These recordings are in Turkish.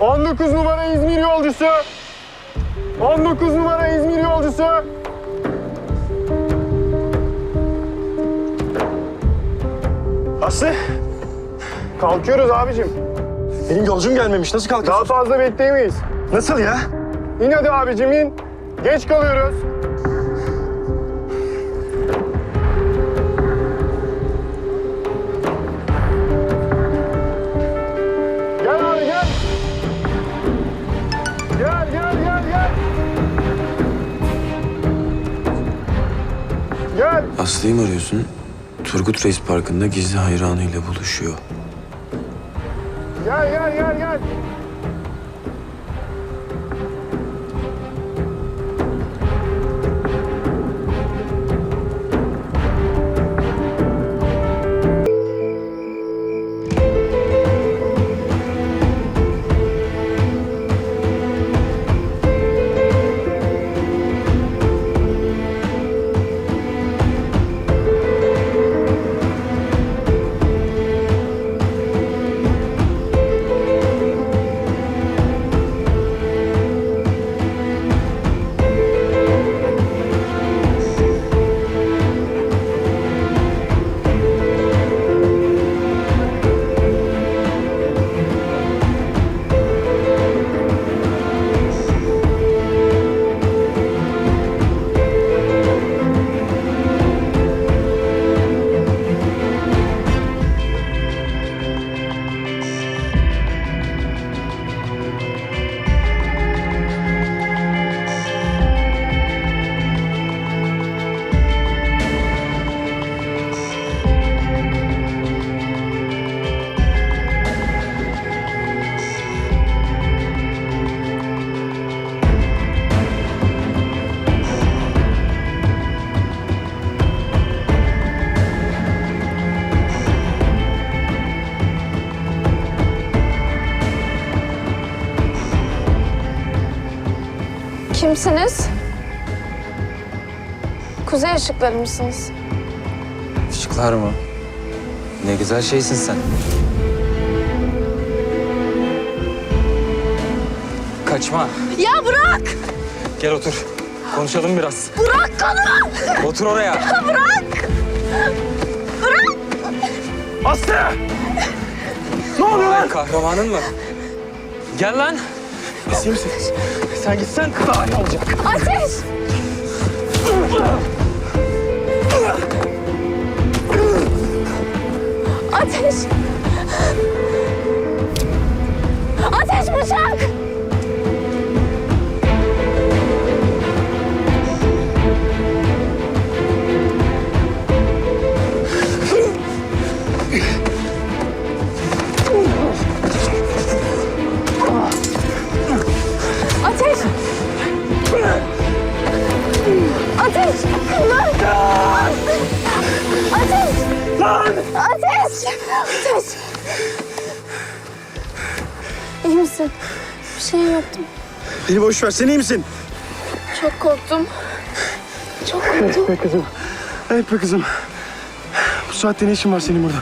19 numara İzmir yolcusu. 19 numara İzmir yolcusu. Aslı, Kalkıyoruz abicim. benim yolcum gelmemiş. Nasıl Daha kalkıyorsun? fazla bekleyemeyiz. Nasıl ya? İn hadi abicim in. Geç kalıyoruz. Gel. Aslı'yı mı arıyorsun? Turgut Reis Parkı'nda gizli hayranıyla buluşuyor. Gel gel gel gel. Kimsiniz? Kuzey ışıkları mısınız? Işıklar mı? Ne güzel şeysin sen. Kaçma. Ya bırak! Gel otur. Konuşalım biraz. Bırak konu! Otur oraya. Aslı! Hala kahramanın mı? Gel lan. Misin? Sen gitsen daha iyi olacak. Ateş! Ateş Ateş! Lan! Ateş! Ateş! Ateş! İyi misin? Bir şey yaptım. Beni boş ver. Sen iyi misin? Çok korktum. Çok korktum. be kızım. Evet be kızım. Bu saatte ne işin var senin burada?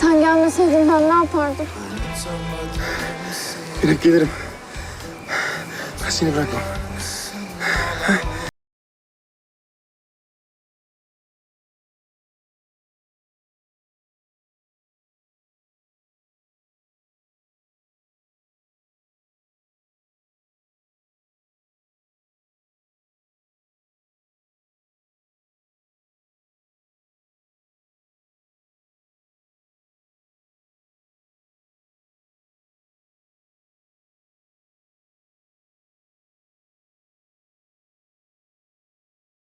Sen gelmeseydin ben ne yapardım? Gidip gelirim. Ben seni bırakmam.